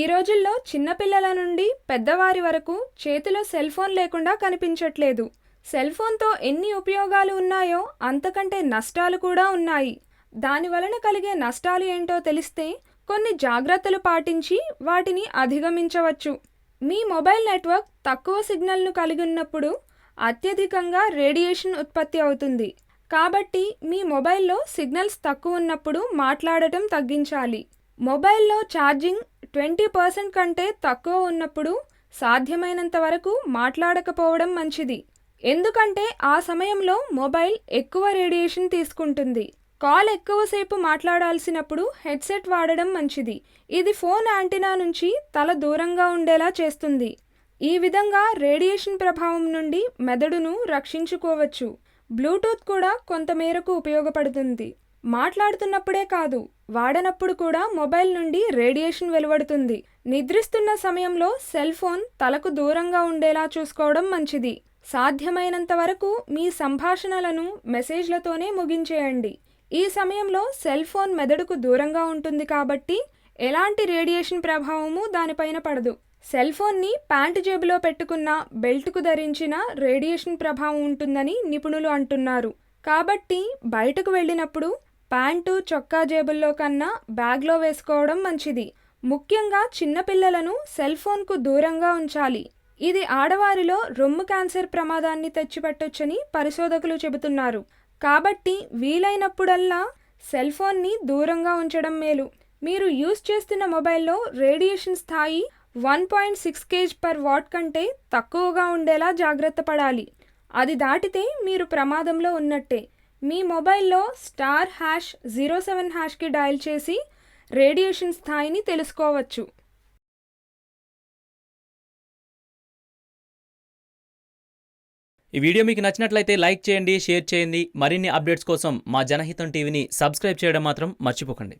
ఈ రోజుల్లో చిన్నపిల్లల నుండి పెద్దవారి వరకు చేతిలో సెల్ ఫోన్ లేకుండా కనిపించట్లేదు. సెల్ ఫోన్తో ఎన్ని ఉపయోగాలు ఉన్నాయో అంతకంటే నష్టాలు కూడా ఉన్నాయి. దాని వలన కలిగే నష్టాలు ఏంటో తెలిస్తే కొన్ని జాగ్రత్తలు పాటించి వాటిని అధిగమించవచ్చు. మీ మొబైల్ నెట్వర్క్ తక్కువ సిగ్నల్ను కలిగి ఉన్నప్పుడు అత్యధికంగా రేడియేషన్ ఉత్పత్తి అవుతుంది. కాబట్టి మీ మొబైల్లో సిగ్నల్స్ తక్కువ ఉన్నప్పుడు మాట్లాడటం తగ్గించాలి. మొబైల్లో ఛార్జింగ్ ట్వంటీ పర్సెంట్ కంటే తక్కువ ఉన్నప్పుడు సాధ్యమైనంత వరకు మాట్లాడకపోవడం మంచిది. ఎందుకంటే ఆ సమయంలో మొబైల్ ఎక్కువ రేడియేషన్ తీసుకుంటుంది. కాల్ ఎక్కువసేపు మాట్లాడాల్సినప్పుడు హెడ్సెట్ వాడడం మంచిది. ఇది ఫోన్ యాంటీనా నుంచి తల దూరంగా ఉండేలా చేస్తుంది. ఈ విధంగా రేడియేషన్ ప్రభావం నుండి మెదడును రక్షించుకోవచ్చు. బ్లూటూత్ కూడా కొంతమేరకు ఉపయోగపడుతుంది. మాట్లాడుతున్నప్పుడే కాదు వాడనప్పుడు కూడా మొబైల్ నుండి రేడియేషన్ వెలువడుతుంది. నిద్రిస్తున్న సమయంలో సెల్ ఫోన్ తలకు దూరంగా ఉండేలా చూసుకోవడం మంచిది. సాధ్యమైనంత వరకు మీ సంభాషణలను మెసేజ్లతోనే ముగించేయండి. ఈ సమయంలో సెల్ ఫోన్ మెదడుకు దూరంగా ఉంటుంది కాబట్టి ఎలాంటి రేడియేషన్ ప్రభావము దానిపైన పడదు. సెల్ ఫోన్ని ప్యాంటు జేబులో పెట్టుకున్న బెల్ట్కు ధరించిన రేడియేషన్ ప్రభావం ఉంటుందని నిపుణులు అంటున్నారు. కాబట్టి బయటకు వెళ్ళినప్పుడు ప్యాంటు చొక్కా జేబుల్లో కన్నా బ్యాగ్లో వేసుకోవడం మంచిది. ముఖ్యంగా చిన్నపిల్లలను సెల్ ఫోన్కు దూరంగా ఉంచాలి. ఇది ఆడవారిలో రొమ్ము క్యాన్సర్ ప్రమాదాన్ని తెచ్చిపెట్టొచ్చని పరిశోధకులు చెబుతున్నారు. కాబట్టి వీలైనప్పుడల్లా సెల్ ఫోన్ని దూరంగా ఉంచడం మేలు. మీరు యూజ్ చేస్తున్న మొబైల్లో రేడియేషన్ స్థాయి one point six kg per watt కంటే తక్కువగా ఉండేలా జాగ్రత్త పడాలి. అది దాటితే మీరు ప్రమాదంలో ఉన్నట్టే. మీ మొబైల్లో స్టార్ హ్యాష్ జీరో సెవెన్ హ్యాష్కి డయల్ చేసి రేడియేషన్ స్థాయిని తెలుసుకోవచ్చు. ఈ వీడియో మీకు నచ్చినట్లయితే లైక్ చేయండి షేర్ చేయండి. మరిన్ని అప్డేట్స్ కోసం మా జనహితం టీవీని సబ్స్క్రైబ్ చేయడం మాత్రం మర్చిపోకండి.